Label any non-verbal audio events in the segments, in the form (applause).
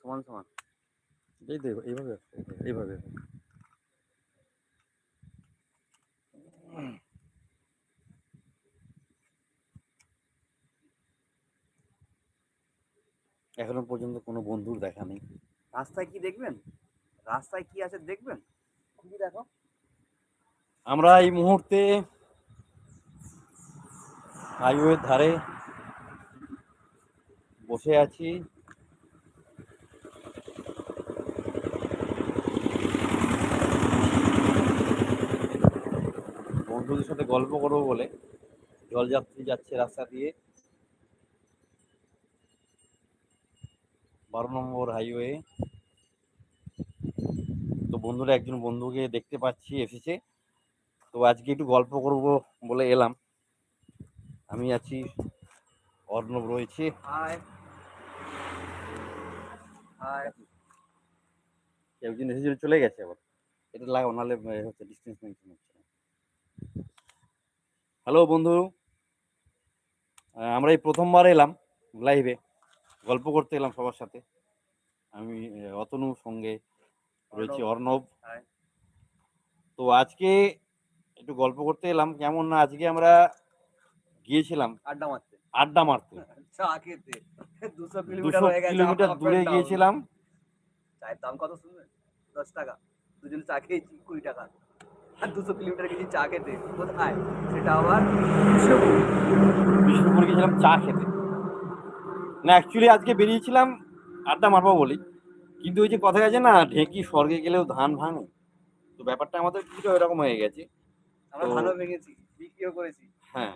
সমান সমান। এই দেখো এইভাবে এইভাবে এখনও পর্যন্ত কোনো বন্ধুর দেখা নেই। রাস্তায় কি দেখবেন? রাস্তায় কি আছে দেখবেন? খুবই দেখো। আমরা এই মুহূর্তে হাইওয়ের ধারে বসে আছি। বন্ধুদের সাথে গল্প করব বলে। জলযাত্রী যাচ্ছে রাস্তা দিয়ে। বারো নম্বর হাইওয়ে তো বন্ধুরা একজন বন্ধুকে দেখতে পাচ্ছি এসেছে। তো আজকে একটু গল্প করব বলে এলাম। আমি আছি অর্ণব রয়েছে। একজন এসেছিল চলে গেছে আবার। এটা লাগাও নাহলে হচ্ছে ডিস্টেন্স মেনটেন হচ্ছে। হ্যালো বন্ধু। আমরা এই প্রথমবার এলাম লাইভে গল্প করতে এলাম সবার সাথে। আমি আহ, অতনুর সঙ্গে রয়েছে অর্ণব। তো আজকে একটু গল্প করতে এলাম। কেমন না আজকে আমরা গিয়েছিলাম আড্ডা মারতে। আড্ডা মারতে। (laughs) চা খেতে। কিলোমিটার হয়ে গেছে কিলোমিটার দূরে গিয়েছিলাম। চায়ের দাম কত শুনবেন? দশ টাকা। দুজন চা খেয়েছি কুড়ি টাকা। আর দুশো কিলোমিটার গেছি চা খেতে। কোথায়? সেটা আবার বিষ্ণুপুর। বিষ্ণুপুর গিয়েছিলাম চা খেতে। না অ্যাকচুয়ালি আজকে বেরিয়েছিলাম আড্ডা মারবো বলি। কিন্তু ওই যে কথা আছে না ঢেঁকি স্বর্গে গেলেও ধান ভাঙে। তো ব্যাপারটা আমাদের কিছুটা এরকম হয়ে গেছে। আমরা ভালো ভেঙেছি বিক্রিও করেছি। হ্যাঁ।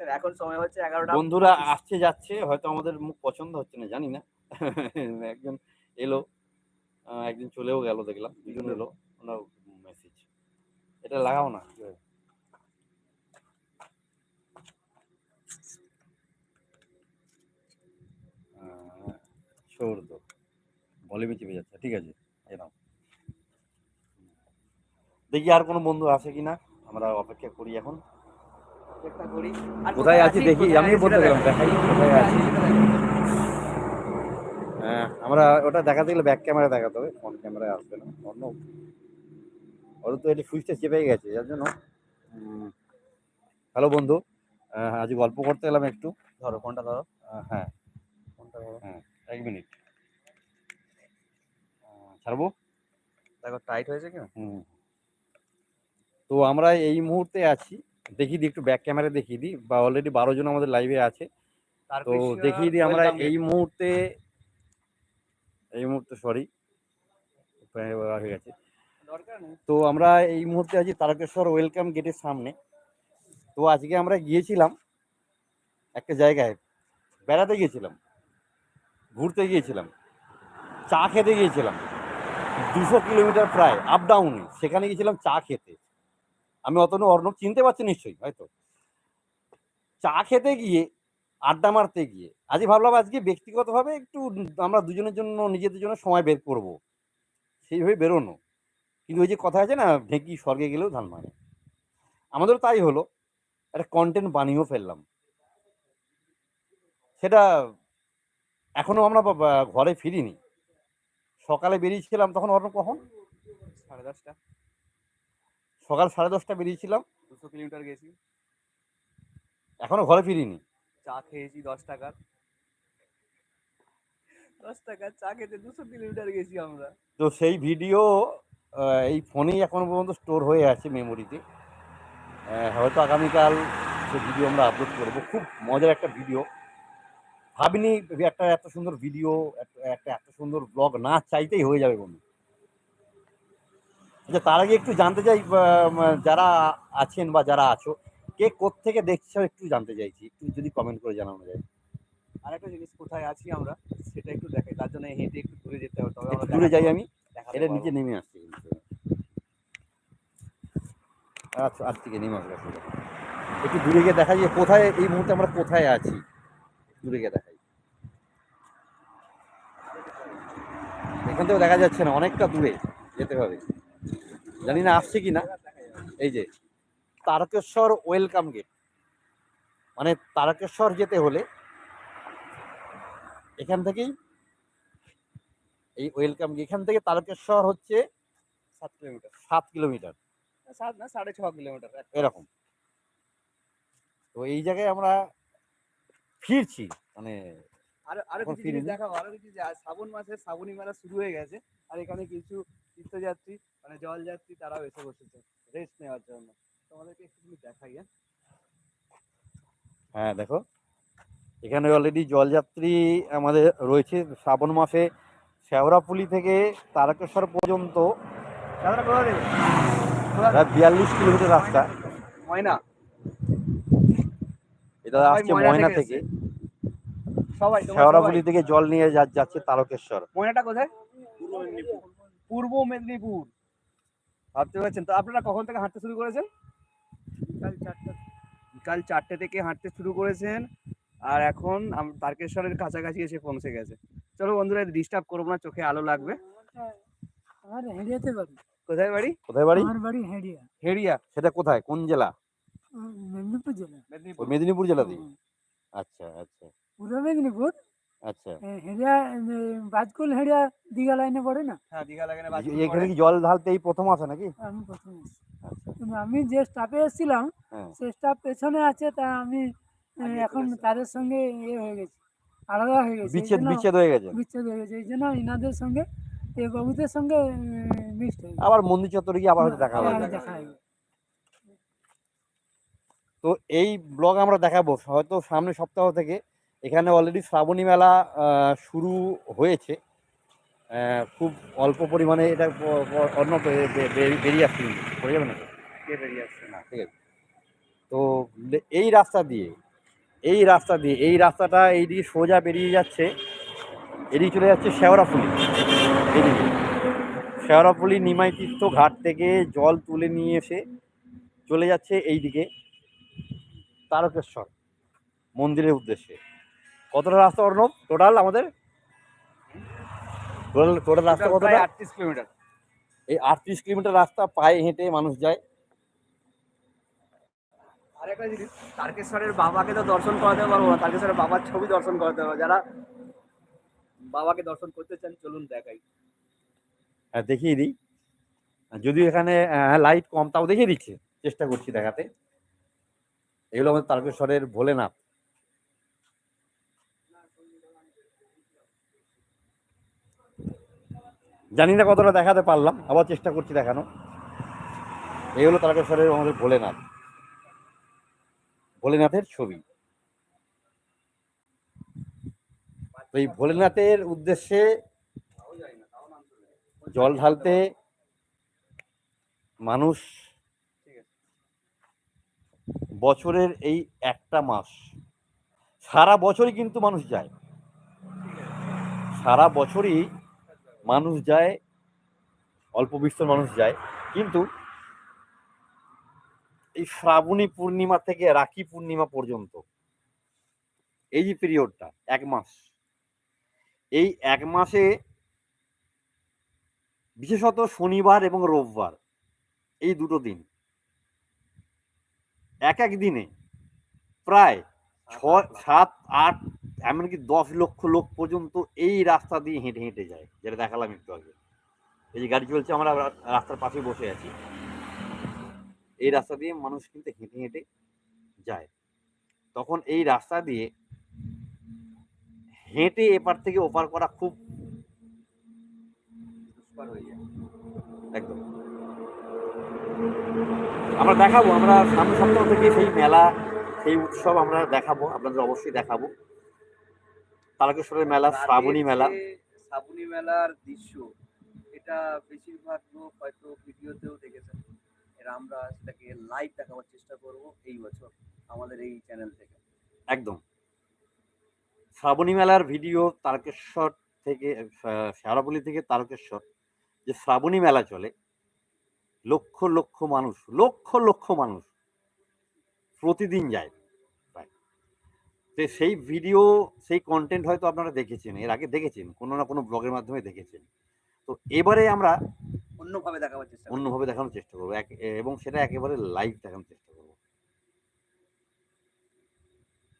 এখন সময় হচ্ছে এগারোটা বন্ধুরা আসছে যাচ্ছে হয়তো আমাদের মুখ পছন্দ হচ্ছে না জানি না। (laughs) একজন এলো আহ, একজন চলেও গেল দেখলাম। দুজন এলো ওনার এটা লাগাও না। ভলিউমে চেপে যাচ্ছে ঠিক আছে? এরকম দেখি আর কোনো বন্ধু আসে কিনা আমরা অপেক্ষা করি এখন। কোথায় আছি দেখি আমি আছি বলতে গেলাম দেখাই কোথায় আছি। আছি দেখো। হ্যাঁ আমরা ওটা দেখাতে গেলে ব্যাক ক্যামেরা দেখাতে হবে ফ্রন্ট ক্যামেরায় আসবে না অন্য ওর তো এটা সুইচটা চেপে গেছে যার জন্য হ্যালো বন্ধু আজ গল্প করতে এলাম একটু। ধরো ফোনটা ধরো? হ্যাঁ। ফোনটা ধরো? হ্যাঁ এক মিনিট। ছাড়বো? দেখো টাইট হয়েছে কি হুম। তো আমরা এই মুহূর্তে আছি। দেখিয়ে দিই একটু ব্যাক ক্যামেরা দেখিয়ে দিই। বা অলরেডি বারো জন আমাদের লাইভে আছে। তো দেখিয়ে দিই আমরা এই মুহূর্তে এই মুহূর্তে সরি হয়ে গেছে। তো আমরা এই মুহূর্তে আছি তারকেশ্বর ওয়েলকাম গেটের সামনে। তো আজকে আমরা গিয়েছিলাম একটা জায়গায়, বেড়াতে গিয়েছিলাম, ঘুরতে গিয়েছিলাম, চা খেতে গিয়েছিলাম। দুশো কিলোমিটার প্রায় আপ ডাউনে সেখানে গিয়েছিলাম চা খেতে। আমি অতনু অর্ণব চিনতে পারছি নিশ্চয়ই, হয়তো। চা খেতে গিয়ে, আড্ডা মারতে গিয়ে, আজকে ভাবলাম আজকে ব্যক্তিগতভাবে একটু আমরা দুজনের জন্য, নিজেদের জন্য সময় বের করব। সেইভাবে বেরোনো। কিন্তু ওই যে কথা আছে না ঢেঁকি স্বর্গে গেলেও ধান মানে আমাদেরও তাই হলো একটা কন্টেন্ট বানিয়েও ফেললাম। সেটা এখনও আমরা ঘরে ফিরিনি। সকালে বেরিয়েছিলাম তখন অন্য কখন? সাড়ে দশটা। সকাল সাড়ে দশটা বেরিয়েছিলাম। দুশো কিলোমিটার গেছি। এখনও ঘরে ফিরিনি। চা খেয়েছি দশ টাকার। দশ টাকার চা খেতে দুশো কিলোমিটার গেছি আমরা। তো সেই ভিডিও এই ফোনেই এখনও পর্যন্ত স্টোর হয়ে আছে মেমোরিতে। হয়তো আগামীকাল সে ভিডিও আমরা আপলোড করব। খুব মজার একটা ভিডিও ভাবিনি একটা এত সুন্দর ভিডিও একটা এত সুন্দর ব্লগ না চাইতেই হয়ে যাবে বন্ধু। আচ্ছা তার আগে একটু জানতে চাই যারা আছেন বা যারা আছো কে থেকে দেখছ একটু জানতে চাইছি। একটু যদি কমেন্ট করে জানানো যায়। আর একটা জিনিস কোথায় আছি আমরা সেটা একটু দেখাই। তার জন্য হেঁটে একটু দূরে যেতে হবে তবে আমরা দূরে যাই আমি। এটা। নিচে নেমে আসছে কিন্তু আচ্ছা আর থেকে নেমে আসবে। একটু দূরে গিয়ে দেখা যায় কোথায় এই মুহূর্তে আমরা কোথায় আছি? দূরে গিয়ে দেখাই। এখান থেকেও দেখা যাচ্ছে না অনেকটা দূরে যেতে হবে। জানি না আসছে কি না এই যে তারকেশ্বর ওয়েলকাম গেট। মানে তারকেশ্বর যেতে হলে এখান থেকেই এই ওয়েলকাম এখান থেকে তারকেশ্বর হচ্ছে সাত কিলোমিটার। সাত কিলোমিটার। সাত না সাড়ে ছ কিলোমিটার এরকম। তো এই জায়গায় আমরা ফিরছি মানে আর আরও কিছু জিনিস দেখাবো আরও কিছু যে শ্রাবণ মাসে শ্রাবণী মেলা শুরু হয়ে গেছে আর এখানে কিছু তীর্থযাত্রী মানে জল যাত্রী তারাও এসে বসেছে রেস্ট নেওয়ার জন্য। তোমাদেরকে একটু দেখাই হ্যাঁ? হ্যাঁ দেখো। এখানে অলরেডি জলযাত্রী আমাদের রয়েছে শ্রাবণ মাসে শেওড়াপুলি থেকে তারকেশ্বর পর্যন্ত। প্রায় বিয়াল্লিশ কিলোমিটার রাস্তা। ময়না। এটা আসছে ময়না থেকে সবাই। থেকে জল নিয়ে যা- যাচ্ছে তারকেশ্বর। ময়নাটা কোথায়? পূর্ব মেদিনীপুর। ভাবতে পারছেন? তো আপনারা কখন থেকে হাঁটতে শুরু করেছেন? বিকাল চারটে। থেকে হাঁটতে শুরু করেছেন। আর এখন তারকেশ্বরের কাছাকাছি এসে পৌঁছে গেছে। চলো বন্ধুরা ডিস্টার্ব করব না চোখে আলো লাগবে। আমার হেঁড়িয়াতে বাড়ি কোথায় বাড়ি? কোথায় বাড়ি? আমার বাড়ি হেঁড়িয়া। হেড়িয়া। সেটা কোথায়? কোন জেলা? মেদিনীপুর জেলা। ওই মেদিনীপুর আচ্ছা আচ্ছা। পূর্ব মেদিনীপুর? আচ্ছা। হেঁড়িয়া বাজকুল হেঁড়িয়া দীঘা লাইনে পড়ে না? হ্যাঁ দীঘা লাগে না এ- এখানে কি জল ঢালতে এই প্রথম আসে নাকি? আমি প্রথম। আচ্ছা। আমি যে স্টাফে এসেছিলাম হ্যাঁ। সে স্টাফ পেছনে আছে তা আমি এখন তাদের সঙ্গে ইয়ে হয়ে গেছি। আলাদা হয়ে গেছে। বিচ্ছেদ বিচ্ছেদ হয়ে গেছে। বিচ্ছেদ হয়ে গেছে। এই জন্য ইনাদের সঙ্গে এ বাবুদের সঙ্গে মিক্সড হয়ে আবার মন্দির চত্বরে গিয়ে আবার হয়তো দেখা হবে। দেখা দেখা হবে। তো এই ব্লগ আমরা দেখাবো। হয়তো সামনে সপ্তাহ থেকে এখানে অলরেডি শ্রাবণী মেলা শুরু হয়েছে। খুব অল্প পরিমাণে এটা অন্য বেরিয়ে আসছে। পড়ে যাবে না তো? বেরিয়ে আসছে না? ঠিক আছে। তো এই রাস্তা দিয়ে এই রাস্তা দিয়ে এই রাস্তাটা এই এইদিকে সোজা বেরিয়ে যাচ্ছে। এদিকে চলে যাচ্ছে শেওড়াফুলি। এদিকে শেওড়াফুলি নিমাই তীর্থ ঘাট থেকে জল তুলে নিয়ে এসে চলে যাচ্ছে এইদিকে তারকেশ্বর মন্দিরের উদ্দেশ্যে। কতটা রাস্তা অর্ণব? টোটাল আমাদের? টোটাল রাস্তা কতটা? আটত্রিশ কিলোমিটার। এই আটত্রিশ কিলোমিটার রাস্তা পায়ে হেঁটে মানুষ যায়। জিনিস তারকেশ্বরের বাবাকে তো দর্শন করাতে পারব না তারকেশ্বরের বাবার ছবি দর্শন করাতে পারব যারা বাবাকে দর্শন করতে চান চলুন দেখাই। দেখিয়ে দিই। যদিও এখানে লাইট কম, তাও দেখিয়ে দিচ্ছে। চেষ্টা করছি দেখাতে। এগুলো আমাদের তারকেশ্বরের ভোলেনাথ। জানি না কতটা দেখাতে পারলাম, আবার চেষ্টা করছি দেখানো। এই হলো তারকেশ্বরের আমাদের ভোলেনাথ। ভোলেনাথের ছবি। এই ভোলেনাথের উদ্দেশ্যে জল ঢালতে মানুষ বছরের এই একটা মাস, সারা বছরই কিন্তু মানুষ যায়। সারা বছরই মানুষ যায়, অল্প বিস্তর মানুষ যায়। কিন্তু এই শ্রাবণী পূর্ণিমা থেকে রাখি পূর্ণিমা পর্যন্ত, এই যে পিরিয়ডটা এক মাস, এই এক মাসে বিশেষত শনিবার এবং রোববার এই দুটো দিন। এক এক দিনে প্রায় ছয় সাত আট এমনকি দশ লক্ষ লোক পর্যন্ত এই রাস্তা দিয়ে হেঁটে হেঁটে যায় যেটা দেখালাম একটু আগে। এই যে গাড়ি চলছে আমরা রাস্তার পাশে বসে আছি। এই রাস্তা দিয়ে মানুষ কিন্তু হেঁটে হেঁটে যায়। তখন এই রাস্তা দিয়ে হেঁটে এপার থেকে ওপার করা খুব দুষ্কর হয়ে যায়। একদম। আমরা দেখাবো আমরা সামনের সপ্তাহ থেকে সেই মেলা সেই উৎসব আমরা দেখাবো আপনাদের অবশ্যই দেখাবো। তারকেশ্বরের মেলা শ্রাবণী মেলা। শ্রাবণী মেলার দৃশ্য। এটা বেশিরভাগ লোক হয়তো ভিডিওতেও দেখেছেন। এর আমরা সেটাকে লাইভ দেখাবার চেষ্টা করব এই বছর আমাদের এই চ্যানেল থেকে। একদম। শ্রাবণী মেলার ভিডিও তারকেশ্বর থেকে শেওড়াপল্লী থেকে তারকেশ্বর। যে শ্রাবণী মেলা চলে লক্ষ লক্ষ মানুষ লক্ষ লক্ষ মানুষ প্রতিদিন যায় তো সেই ভিডিও সেই কন্টেন্ট হয়তো আপনারা দেখেছেন এর আগে দেখেছেন কোনো না কোনো ব্লগের মাধ্যমে দেখেছেন। তো এবারে আমরা অন্যভাবে দেখাবার চেষ্টা অন্যভাবে দেখানোর চেষ্টা করব এবং সেটা একেবারে লাইভ দেখানোর চেষ্টা করব।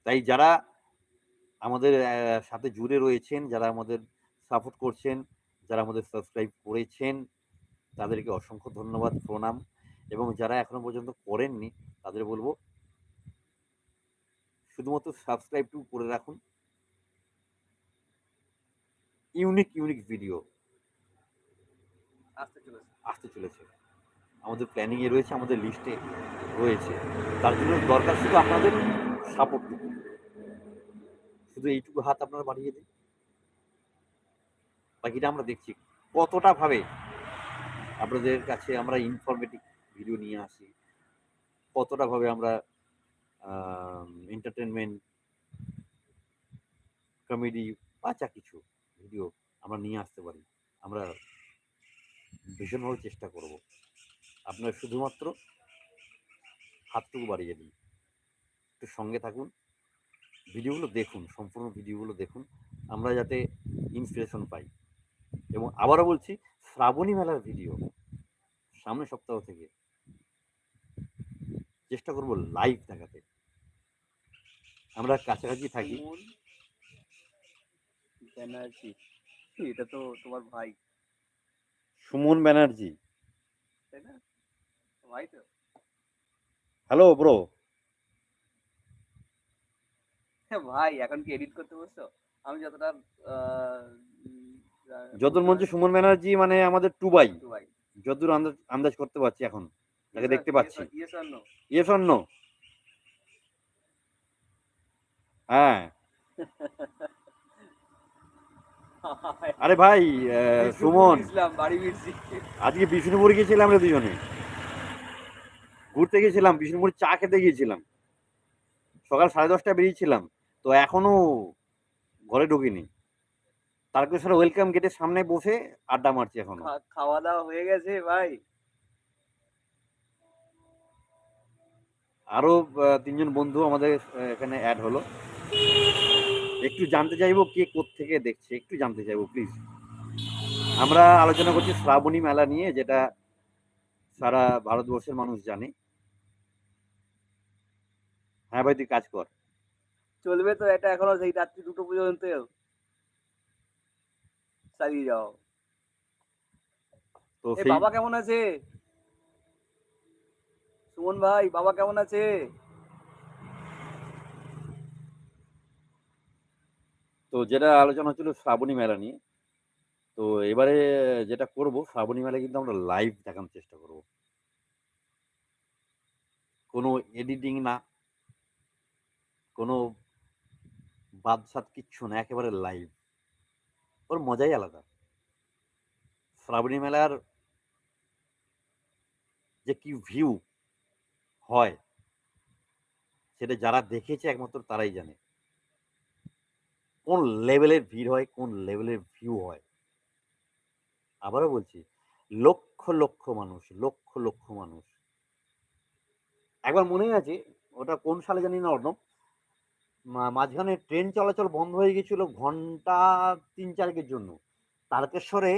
তাই যারা আমাদের সাথে জুড়ে রয়েছেন যারা আমাদের সাপোর্ট করছেন যারা আমাদের সাবস্ক্রাইব করেছেন তাদেরকে অসংখ্য ধন্যবাদ প্রণাম এবং যারা এখনও পর্যন্ত করেননি তাদের বলব শুধুমাত্র সাবস্ক্রাইবটুকু করে রাখুন। ইউনিক ইউনিক ভিডিও আসতে চলেছে। আসতে চলেছে। আমাদের প্ল্যানিংয়ে রয়েছে আমাদের লিস্টে রয়েছে। তার জন্য দরকার শুধু আপনাদের সাপোর্টটুকু শুধু এইটুকু হাত আপনারা বাড়িয়ে দিন। বাকিটা আমরা দেখছি, কতটা ভাবে আপনাদের কাছে আমরা ইনফরমেটিভ ভিডিও নিয়ে আসি, কতটা ভাবে আমরা এন্টারটেনমেন্ট কমেডি বা যা কিছু ভিডিও আমরা নিয়ে আসতে পারি, আমরা ভীষণভাবে চেষ্টা করব। আপনারা শুধুমাত্র হাতটুকু বাড়িয়ে দিন। একটু সঙ্গে থাকুন ভিডিওগুলো দেখুন, সম্পূর্ণ ভিডিওগুলো দেখুন, আমরা যাতে ইন্সপিরেশন পাই। এবং আবারও বলছি শ্রাবণী মেলার ভিডিও সামনের সপ্তাহ থেকে। চেষ্টা করব লাইভ দেখাতে। আমরা কাছাকাছি থাকি। সুমন ব্যানার্জি। এটা তো তোমার ভাই। সুমন ব্যানার্জি। তাই না? ভাই তো। হ্যালো ব্রো হ্যাঁ ভাই এখন কি এডিট করতে বসছো? আমি যতটা যদুর মঞ্চে সুমন ব্যানার্জি মানে আমাদের টুবাই। যদুর আন্দাজ আন্দাজ করতে পারছি এখন। তাকে দেখতে পাচ্ছি। Yes no. ইয়ে হ্যাঁ। (laughs) আরে ভাই সুমন। বাড়ি আজকে বিষ্ণুপুর গিয়েছিলাম রে দুজনে। ঘুরতে গেছিলাম বিষ্ণুপুর চা খেতে গিয়েছিলাম। সকাল সাড়ে দশটায় বেরিয়েছিলাম। তো এখনও ঘরে ঢুকিনি। তারকেশ্বর ওয়েলকাম গেটের সামনে বসে আড্ডা মারছি এখনও। খাওয়া দাওয়া হয়ে গেছে ভাই। আরও তিনজন বন্ধু আমাদের এখানে অ্যাড হলো। একটু জানতে চাইব কে থেকে দেখছে একটু জানতে চাইব প্লিজ আমরা আলোচনা করছি শ্রাবণী মেলা নিয়ে যেটা সারা ভারতবর্ষের মানুষ জানে। হ্যাঁ ভাই তুই কাজ কর। চলবে তো এটা এখনও সেই রাত্রি দুটো পর্যন্ত। চালিয়ে যাও। তো বাবা কেমন আছে? সুমন ভাই বাবা কেমন আছে? তো যেটা আলোচনা হচ্ছিল শ্রাবণী মেলা নিয়ে তো এবারে যেটা করব শ্রাবণী মেলা কিন্তু আমরা লাইভ দেখানোর চেষ্টা করব। কোনো এডিটিং না কোনো বাদসাত কিচ্ছু না একেবারে লাইভ ওর মজাই আলাদা। শ্রাবণী মেলার যে কি ভিউ হয়, সেটা যারা দেখেছে একমাত্র তারাই জানে। কোন লেভেলের ভিড় হয়, কোন লেভেলের ভিউ হয়। আবারও বলছি, লক্ষ লক্ষ মানুষ, লক্ষ লক্ষ মানুষ। একবার মনে আছে, ওটা কোন সালে জানি না, অর্ণব। মাঝখানে ট্রেন চলাচল বন্ধ হয়ে গেছিল ঘণ্টা তিন চারেকের জন্য। তারকেশ্বরে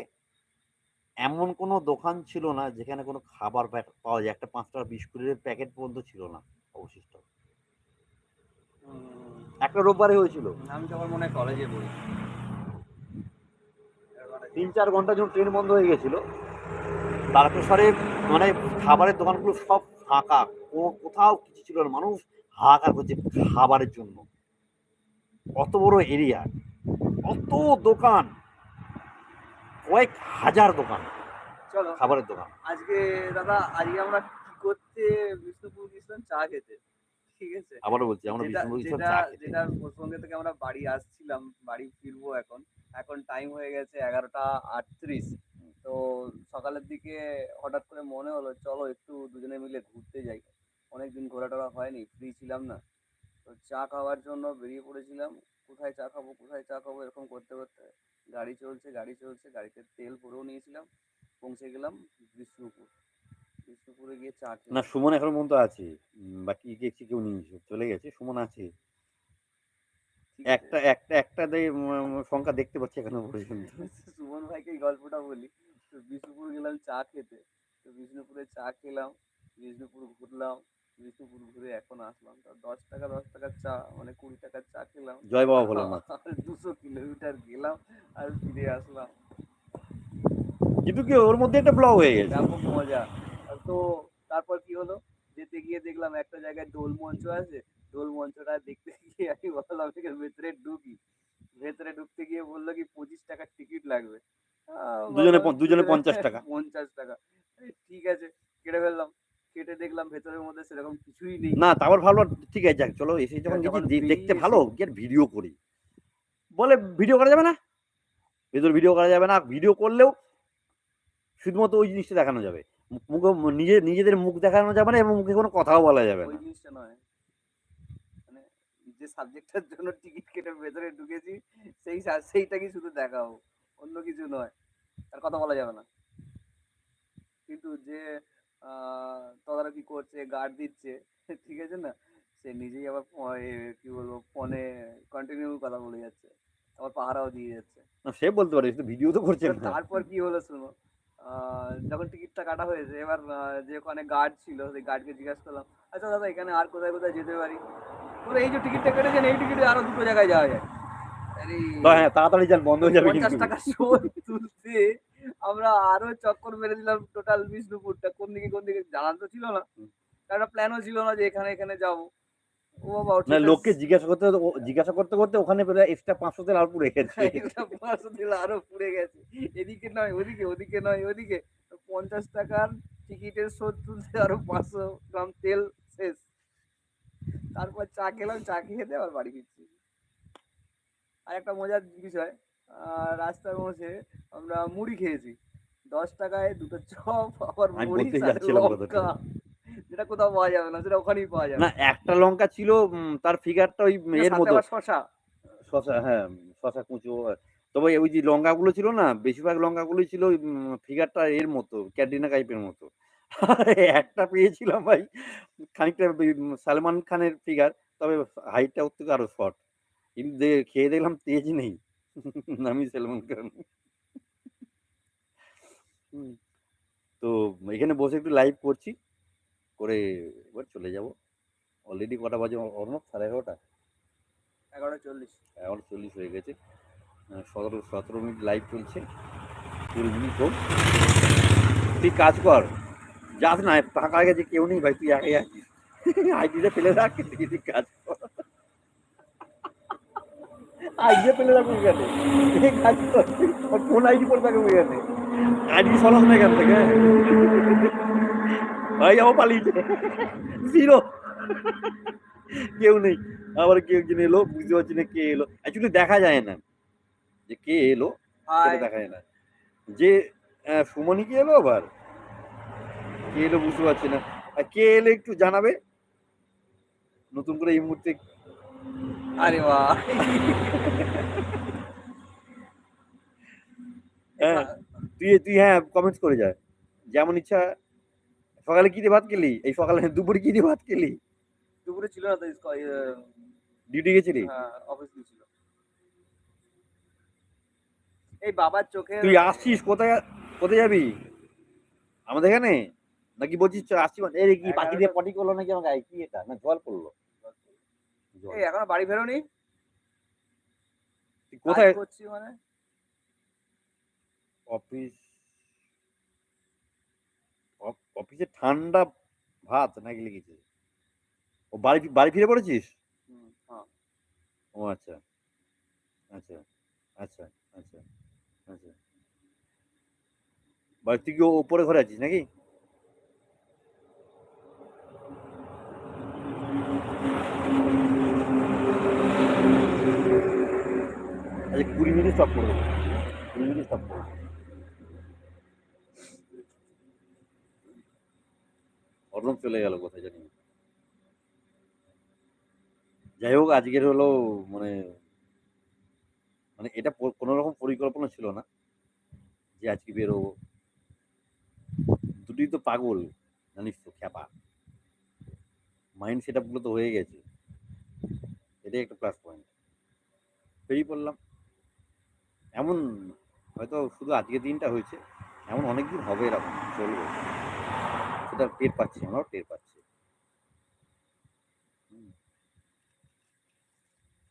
এমন কোনো দোকান ছিল না যেখানে কোনো খাবার পাওয়া যায়। একটা পাঁচ টাকা বিস্কুটের প্যাকেট পর্যন্ত ছিল না অবশিষ্ট। একটা রোববারে হয়েছিল। আমি তখন মনে হয় কলেজে পড়ি। তিন চার ঘণ্টার জন্য ট্রেন বন্ধ হয়ে গেছিল তারকেশ্বরে মানে খাবারের দোকানগুলো সব ফাঁকা। কোথাও কিছু ছিল না। মানুষ হাহাকার করছে খাবারের জন্য। অত বড় এরিয়া অত দোকান কয়েক হাজার দোকান চলো খাবারের দোকান। আজকে দাদা আজকে আমরা কি করতে বিষ্ণুপুর গেছিলাম চা খেতে ঠিক আছে? আবারও বলছি আমরা যেটা বিষ্ণুপুর গেছিলাম যেটা চা খেতে। যেটার প্রসঙ্গে থেকে আমরা বাড়ি আসছিলাম বাড়ি ফিরবো এখন। এখন টাইম হয়ে গেছে এগারোটা আটত্রিশ। তো সকালের দিকে হঠাৎ করে মনে হলো চলো একটু দুজনে মিলে ঘুরতে যাই। অনেকদিন ঘোরা টোরা হয়নি ফ্রি ছিলাম না। তো চা খাওয়ার জন্য বেরিয়ে পড়েছিলাম। কোথায় চা খাব কোথায় চা খাব এরকম করতে করতে গাড়ি চলছে গাড়ি চলছে গাড়িতে তেল ভরেও নিয়েছিলাম পৌঁছে গেলাম বিষ্ণুপুর। বিষ্ণুপুরে গিয়ে চা। না সুমন এখন পর্যন্ত আছে। উম, বাকি দেখছি কেউ নেই চলে গেছে সুমন আছে। একটা একটা একটা সংখ্যা দেখতে পাচ্ছি এখনও পর্যন্ত। (laughs) সুমন ভাইকে এই গল্পটা বলি। তো বিষ্ণুপুর গেলাম চা খেতে। তো বিষ্ণুপুরে চা খেলাম বিষ্ণুপুর ঘুরলাম বিষ্ণুপুর ঘুরে এখন আসলাম। তা দশ টাকা দশ টাকার চা মানে কুড়ি টাকার চা খেলাম। জয় বাবা ভোলানাথ। দুশো কিলোমিটার গেলাম আর ফিরে আসলাম। কিন্তু কি ওর মধ্যে একটা ব্লগ হয়ে গেছে। খুব মজা। তো তারপর কি হলো? যেতে গিয়ে দেখলাম একটা জায়গায় দোল মঞ্চ আছে। দোল মঞ্চটা দেখতে গিয়ে আমি বললাম ভেতরে ঢুকি। ভেতরে ঢুকতে গিয়ে বলল কি পঁচিশ টাকার টিকিট লাগবে। দুজনে দুজনে পঞ্চাশ টাকা। পঞ্চাশ টাকা। ঠিক আছে। কেটে ফেললাম। ভেতরের মধ্যে সেরকম কিছুই নেই। না তারপর ভাবলো ঠিক আছে যাক চলো এসে যখন গেছি দেখতে ভালো আর ভিডিও করি। বলে ভিডিও করা যাবে না? ভেতর ভিডিও করা যাবে না ভিডিও করলেও শুধুমাত্র ওই জিনিসটা দেখানো যাবে। মুখে নিজে নিজেদের মুখ দেখানো যাবে না এবং মুখে কোনো কথাও বলা যাবে ওই না জিনিসটা নয়। মানে যে সাবজেক্টটার জন্য টিকিট কেটে ভেতরে ঢুকেছি সেই সেইটাকেই শুধু দেখাও অন্য কিছু নয়। আর কথা বলা যাবে না। কিন্তু যে তদারকি করছে গার্ড দিচ্ছে (laughs) ঠিক আছে না? সে নিজেই আবার কি বলব ফোনে কন্টিনিউ কথা বলে যাচ্ছে আবার পাহারাও দিয়ে যাচ্ছে। না, সে বলতে পারে ভিডিও তো করছে তারপর কি হলো শুনো? যখন টিকিটটা কাটা হয়েছে এবার যে ওখানে গার্ড ছিল সেই গার্ডকে জিজ্ঞাসা করলাম আচ্ছা দাদা এখানে আর কোথায় কোথায় যেতে পারি? পুরো এই যে টিকিটটা কেটেছেন এই টিকিটে আরও দুটো জায়গায় যাওয়া যায়। হ্যাঁ তাড়াতাড়ি যান বন্ধ হয়ে যাবে পঞ্চাশ টাকা শো তুলতে আমরা আরও চক্কর মেরে দিলাম টোটাল বিষ্ণুপুরটা। কোন দিকে কোন দিকে জানান তো ছিল না। একটা প্ল্যানও ছিল না যে এখানে এখানে যাব। ও বাবা না লোককে জিজ্ঞাসা করতে জিজ্ঞাসা করতে করতে ওখানে প্রায় এক্সট্রা পাঁচশো তেল আর পুড়ে গেছে। পাঁচশো দিলে আরও পুড়ে গেছে। এদিকে নয় ওদিকে ওদিকে নয় ওদিকে। পঞ্চাশ টাকার টিকিটের শোধ তুলতে আরও পাঁচশো গ্রাম তেল শেষ। তারপর চা খেলাম চা খেয়ে আবার বাড়ি ফিরছি। আর একটা মজার বিষয় রাস্তার মোড়ে আমরা মুড়ি খেয়েছি। দশ টাকায় দুটো চপ আবার মুড়ি লঙ্কা। যেটা কোথাও পাওয়া যাবে না সেটা ওখানেই পাওয়া যাবে। না একটা লঙ্কা ছিল তার ফিগারটা ওই এর মতো। শশা শশা হ্যাঁ শশা কুচো। তবে ওই যে লঙ্কাগুলো ছিল না বেশিরভাগ লঙ্কাগুলোই ছিল ফিগারটা এর মতো ক্যাটরিনা কাইপের মতো। একটা পেয়েছিলাম ভাই খানিকটা সালমান খানের ফিগার তবে হাইটটা ওর থেকে আরও শর্ট কিন্তু খেয়ে দেখলাম তেজ নেই। (laughs) আমি সালমান খান। তো এখানে বসে একটু লাইভ করছি করে এবার চলে যাব। অলরেডি কটা বাজে অর্ণব? সাড়ে এগারোটা? এগারোটা চল্লিশ। এগারো চল্লিশ হয়ে গেছে। সতেরো সতেরো মিনিট লাইভ চলছে। কুড়ি মিনিট হোক। তুই কাজ কর। যাস না ফাঁকা গেছে কেউ নেই ভাই তুই একাই আছিস আইডিটা ফেলে রাখ তুই কাজ কর। আইডিয়া ফেলে রাখব এখানে। কোন আইডি করে থাকব এখানে? আইডি সরাস না এখান থেকে। ভাই যাব পালিয়েছে জিরো। কেউ নেই। আবার কেউ একজন এলো বুঝতে পারছি না কে এলো। অ্যাকচুয়ালি দেখা যায় না। যে কে এলো দেখা যায় না। যে সুমনি কে এলো আবার? কে এলো বুঝতে পারছি না। আর কে এলে একটু জানাবে। নতুন করে এই মুহূর্তে আরে হ্যাঁ তুই তুই হ্যাঁ কমেন্টস করে যা। যেমন ইচ্ছা সকালে কি দিয়ে ভাত খেলি? এই সকালে দুপুরে কি দিয়ে ভাত খেলি? দুপুরে ছিল না ডিউটি গেছিলি? হ্যাঁ অফিস ছিল এই বাবার চোখে তুই আসছিস কোথায় কোথায় যাবি? আমাদের এখানে? নাকি বলছিস আসছি। মানে- এই কি পাখি দিয়ে পটি করল নাকি আমার গায়ে কি এটা? না জল পড়ল। এই এখনও বাড়ি ফেরোনি? কোথায়? করছি মানে? অফিস অফ- অফিসে ঠান্ডা ভাত নাকি লিখেছে? ও বাড়ি বাড়ি ফিরে পড়েছিস? হ্যাঁ। ও আচ্ছা। আচ্ছা আচ্ছা আচ্ছা আচ্ছা। বাড়ি তুই কি ওপরে ঘরে আছিস নাকি আচ্ছা কুড়ি মিনিট স্টপ করে দেবো। কুড়ি মিনিট স্টপ করে। অর্ণব চলে গেল কোথায় জানি যাই হোক, আজকের হলো মানে মানে এটা কোনো রকম পরিকল্পনা ছিল না যে আজকে বেরোবো। দুটি তো পাগল, জানিস তো, খ্যাপা। মাইন্ড সেট আপগুলো তো হয়ে গেছে। এটাই একটা প্লাস পয়েন্ট বেরিয়ে পড়লাম। এমন হয়তো শুধু আজকের দিনটা হয়েছে এমন অনেক দিন হবে এরকম চলবে। সেটা টের পাচ্ছি আমরাও টের পাচ্ছি।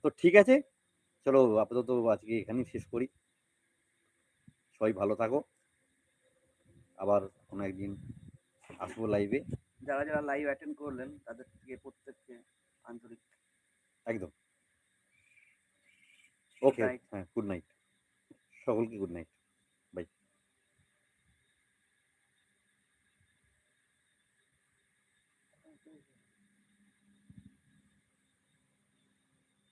তো ঠিক আছে চলো আপাতত আজকে এখানেই শেষ করি। সবাই ভালো থাকো। আবার কোনো একদিন আসব লাইভে যারা যারা লাইভ অ্যাটেন্ড করলেন তাদের থেকে প্রত্যেককে আন্তরিক একদম। ওকে. হ্যাঁ গুড নাইট সকলকে গুড নাইট